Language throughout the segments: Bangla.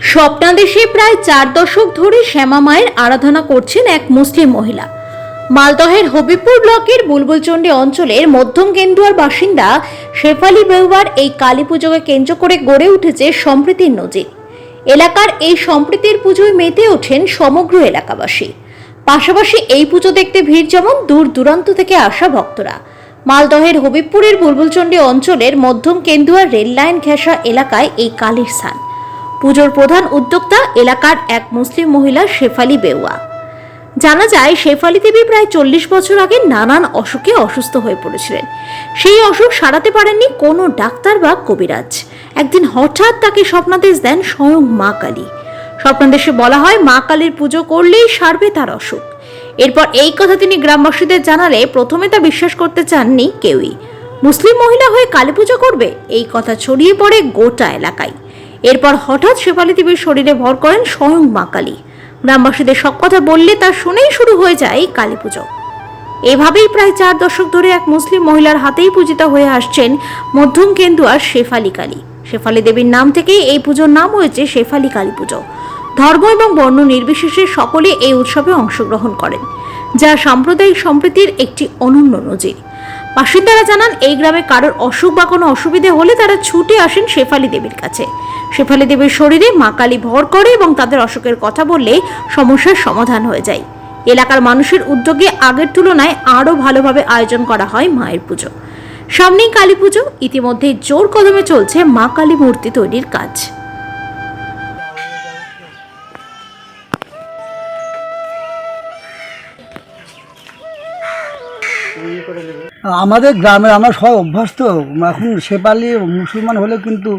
স্বপ্নাদেশে প্রায় চার দশক ধরে শ্যামা মায়ের আরাধনা করছেন এক মুসলিম মহিলা। মালদহের হবিপুর ব্লকের বুলবুলচন্ডী অঞ্চলের মধ্যম কেন্দুয়ার বাসিন্দা শেফালি বেউয়ার এই কালী পুজোকে কেন্দ্র করে গড়ে উঠেছে সম্প্রীতির নজির। এলাকার এই সম্প্রীতির পুজোয় মেতে ওঠেন সমগ্র এলাকাবাসী। পাশাপাশি এই পুজো দেখতে ভিড় যেমন দূর দূরান্ত থেকে আসা ভক্তরা। মালদহের হবিবপুরের বুলবুলচন্ডী অঞ্চলের মধ্যম কেন্দুয়ার রেল লাইন ঘেঁষা এলাকায় এই কালীর স্থান। পুজোর প্রধান উদ্যোক্তা এলাকার এক মুসলিম মহিলা শেফালি বেউয়া জানা যায়, শেফালি দেবী প্রায় চল্লিশ বছর আগে নানান অসুখে অসুস্থ হয়ে পড়েছিলেন। সেই অসুখ সারাতে পারেননি কোনো ডাক্তার বা কবিরাজ। একদিন হঠাৎ তাকে স্বপ্নাদেশ দেন স্বয়ং মা কালী। স্বপ্নাদেশে বলা হয়, মা কালীর পুজো করলেই সারবে তার অসুখ। এরপর এই কথা তিনি গ্রামবাসীদের জানালে প্রথমে তা বিশ্বাস করতে চাননি কেউই। মুসলিম মহিলা হয়ে কালী পুজো করবে, এই কথা ছড়িয়ে পড়ে গোটা এলাকায়। এরপর হঠাৎ শেফালি দেবীর শরীরে ভর করেন স্বয়ং মা কালী। গ্রামবাসীদের সব কথা বললে তা শুনেই শুরু হয়ে যায় কালী পুজো। এভাবেই প্রায় চার দশক ধরে এক মুসলিম মহিলার হাতেই পূজিত হয়ে আসছেন মধ্যম কেন্দুয়ার শেফালি কালী। শেফালি দেবীর নাম থেকেই এই পুজোর নাম হয়েছে শেফালি কালী পুজো। ধর্ম এবং বর্ণ নির্বিশেষে সকলে এই উৎসবে অংশগ্রহণ করেন, যা সাম্প্রদায়িক সম্প্রীতির একটি অনন্য নজির। বাসিন্দারা জানান, এই গ্রামে কারোর অসুখ বা কোনো অসুবিধে হলে তারা ছুটে আসেন শেফালি দেবীর কাছে। শেফালি দেবীর শরীরে মা কালী ভর করে এবং তাদের অসুখের কথা বললে সমস্যার সমাধান হয়ে যায়। এলাকার মানুষের উদ্যোগে আগের তুলনায় আরও ভালোভাবে আয়োজন করা হয় মায়ের পুজো। সামনেই কালী পুজো ইতিমধ্যে জোর কদমে চলছে মা কালী মূর্তি তৈরির কাজ। আমাদের গ্রামের আমরা সবাই অভ্যস্ত। এখন সেপালি মুসলমান হলে কিন্তু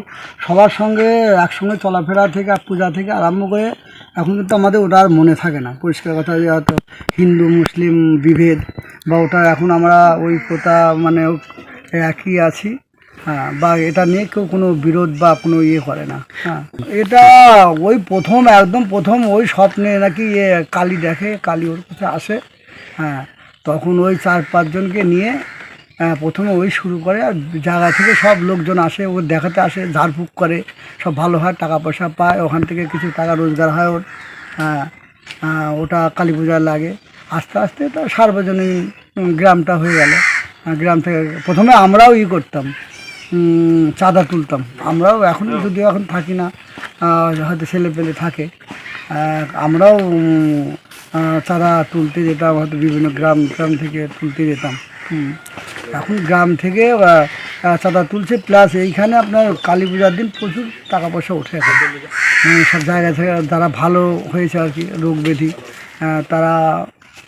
সবার সঙ্গে একসঙ্গে চলাফেরা থেকে আর পূজা থেকে আরম্ভ করে এখন কিন্তু আমাদের ওটা আর মনে থাকে না। পরিষ্কার কথা যে হয়তো হিন্দু, মুসলিম বিভেদ বা ওটা এখন আমরা ওই কথা মানে একই আছি। হ্যাঁ বা এটা নিয়ে কেউ কোনো বিরোধ বা কোনো ইয়ে করে না। হ্যাঁ এটা ওই প্রথম, একদম প্রথম ওই স্বপ্নে নাকি ইয়ে কালী দেখে, কালী ওর কাছে আসে। হ্যাঁ তখন ওই চার পাঁচজনকে নিয়ে প্রথমে ওই শুরু করে আর জায়গা থেকে সব লোকজন আসে ও দেখাতে আসে, ঝাড়ফুঁক করে, সব ভালো হয় টাকা পয়সা পায়, ওখান থেকে কিছু টাকা রোজগার হয় ওর হ্যাঁ ওটা কালী পূজায় লাগে। আস্তে আস্তে তো সার্বজনীন গ্রামটা হয়ে গেল। গ্রাম থেকে প্রথমে আমরাও ই করতাম চাঁদা তুলতাম। আমরাও এখন যদিও এখন থাকি না হয়তো ছেলে পেলে থাকে। আমরাও চাঁদা তুলতে যেতাম হয়তো বিভিন্ন গ্রাম গ্রাম থেকে তুলতে যেতাম। এখন গ্রাম থেকে চাঁদা তুলছে প্লাস এইখানে আপনার কালী পূজার দিন প্রচুর টাকা পয়সা ওঠে এখন। উম, সব জায়গা থেকে যারা ভালো হয়েছে আর কি রোগ ব্যাধি তারা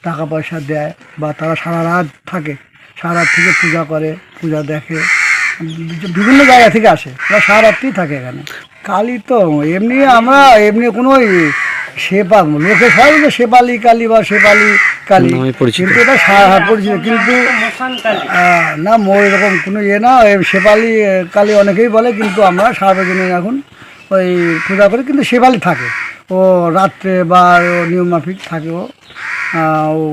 টাকা পয়সা দেয় বা তারা সারা রাত থাকে সারা রাত থেকে পূজা করে পূজা দেখে বিভিন্ন জায়গা থেকে আসে ওরা সারা রাত্রি থাকে এখানে। কালী তো এমনি আমরা এমনি কোনো সেপা লোকে সবাই বলে শেপালি কালী বা শেপালি কালী। কিন্তু এটা সারা পরিচিত। কিন্তু না মোর এরকম কোনো ইয়ে না। শেপালি কালী অনেকেই বলে কিন্তু আমরা সার্বজনীন এখন ওই পূজা করি। কিন্তু শেপালি থাকে। ও রাত্রে বা ও নিয়ম মাফিক থাকে ও।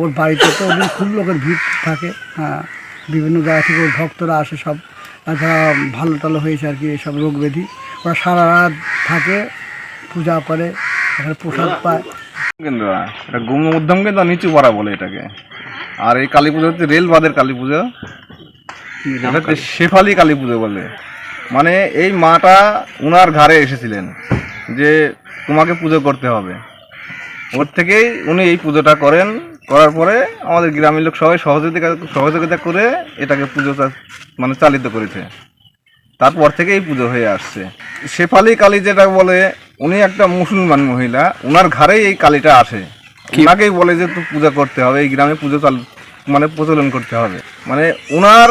ওর বাড়িতে তো ওদের খুব লোকের ভিড় থাকে। হ্যাঁ বিভিন্ন জায়গা থেকে ওর ভক্তরা আসে সব। যারা ভালো টালো হয়েছে আর কি এসব রোগ ব্যাধি ওরা সারা রাত থাকে পূজা করে। এখানে প্রসাদ পায়। কেন্দ্র গুম মধ্যম কেন্দ্র নিচু পাড়া বলে এটাকে। আর এই কালী পুজো হচ্ছে রেল বাদের কালী পুজো। এটা হচ্ছে শেফালি কালী পুজো বলে। মানে এই মাটা উনার ঘাড়ে এসেছিলেন যে তোমাকে পুজো করতে হবে। ওর থেকেই উনি এই পুজোটা করেন। করার পরে আমাদের গ্রামের লোক সবাই সহযোগিতা সহযোগিতা করে এটাকে পুজো মানে চালিত করেছে। তারপর থেকে এই পুজো হয়ে আসছে। শেফালি কালী যেটা বলে উনি একটা মুসলমান মহিলা উনার ঘরেই এই কালীটা আসে। ওনাকেই বলে যে তো পূজা করতে হবে এই গ্রামে পুজো চাল মানে প্রচলন করতে হবে। মানে উনার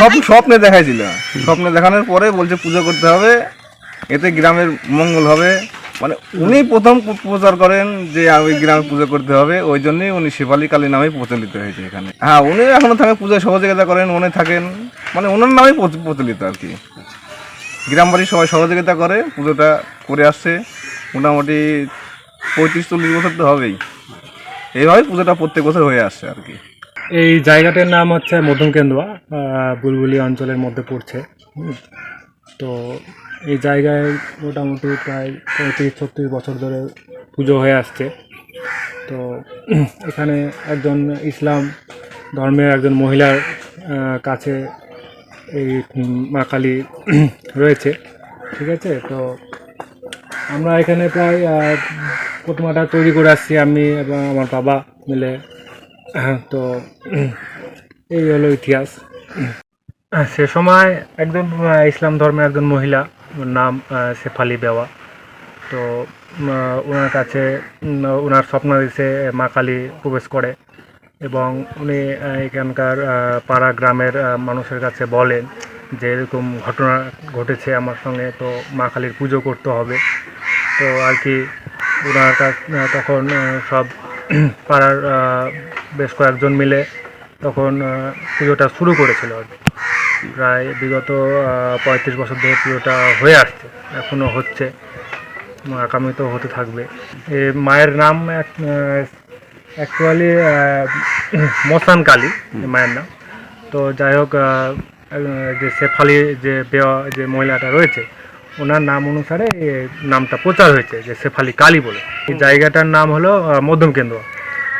সব স্বপ্নে দেখাইছিল। স্বপ্নে দেখানোর পরে বলছে পুজো করতে হবে এতে গ্রামের মঙ্গল হবে। মানে উনি প্রথম প্রচার করেন যে ওই গ্রামে পুজো করতে হবে। ওই জন্যই উনি শেফালি কালী নামে প্রচলিত হয়েছে এখানে। হ্যাঁ উনি এখনও থাকে পুজোয় সহযোগিতা করেন উনি থাকেন। মানে ওনার নামেই প্রচলিত আর কি। গ্রামবাড়ির সবাই সহযোগিতা করে, পুজোটা করে আসছে। মোটামুটি পঁয়ত্রিশ চল্লিশ বছর তো হবেই। এইভাবে পুজোটা প্রত্যেক বছর হয়ে আসছে আর কি। এই জায়গাটার নাম হচ্ছে মধ্যম কেন্দুয়া বুলবুলি অঞ্চলের মধ্যে পড়ছে। তো এই জায়গায় মোটামুটি প্রায় পঁয়ত্রিশ, ছত্রিশ বছর ধরে পুজো হয়ে আসছে। তো এখানে একজন ইসলাম ধর্মের একজন মহিলার কাছে এই মা কালী রয়েছে, ঠিক আছে? তো আমরা এখানে প্রায় প্রতিমাটা তৈরি করে আসছি আমি এবং আমার বাবা মিলে। তো এই হলো ইতিহাস। সে সময় একজন ইসলাম ধর্মের একজন মহিলা নাম শেফালি বেওয়া। তো ওনার কাছে ওনার স্বপ্ন দিছে মা কালী প্রবেশ করে। এবং উনি এখানকার পাড়া গ্রামের মানুষের কাছে বলেন যে এরকম ঘটনা ঘটেছে আমার সঙ্গে, তো মা কালীর পুজো করতে হবে তো আর কি ওনার তখন সব পাড়ার বেশ কয়েকজন মিলে তখন পুজোটা শুরু করেছিল আর কি। প্রায় বিগত পঁয়ত্রিশ বছর ধরে পুজোটা হয়ে আসছে এখনও হচ্ছে, আগামীতেও হতে থাকবে এ মায়ের নাম অ্যাকচুয়ালি মসান কালী মায়ের নাম। তো যাই হোক যে শেফালি যে বেওয়া যে মহিলাটা রয়েছে ওনার নাম অনুসারে নামটা প্রচার হয়েছে যে শেফালি কালী বলে। এই জায়গাটার নাম হলো মধ্যম কেন্দ্র।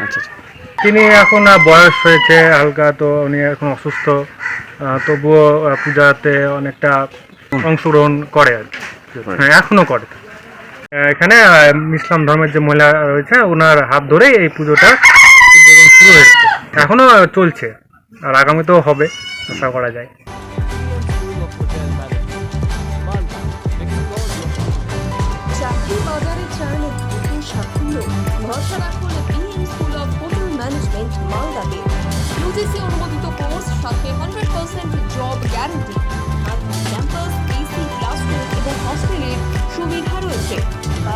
আচ্ছা আচ্ছা। তিনি এখন বয়স হয়েছে হালকা তো উনি এখন অসুস্থ তবুও পূজাতে অনেকটা অংশগ্রহণ করে আর কি। হ্যাঁ এখনও করে। এখানে ইসলাম ধর্মের যে মহিলা রয়েছে, ওনার হাত ধরেই এই পুজোটা শুরু হয়েছে। এখনও চলছে, আর আগামীতেও হবে, আশা করা যায়। অনুমোদিত কোর্স, সাথে হান্ড্রেড পার্সেন্ট জব গ্যারান্টি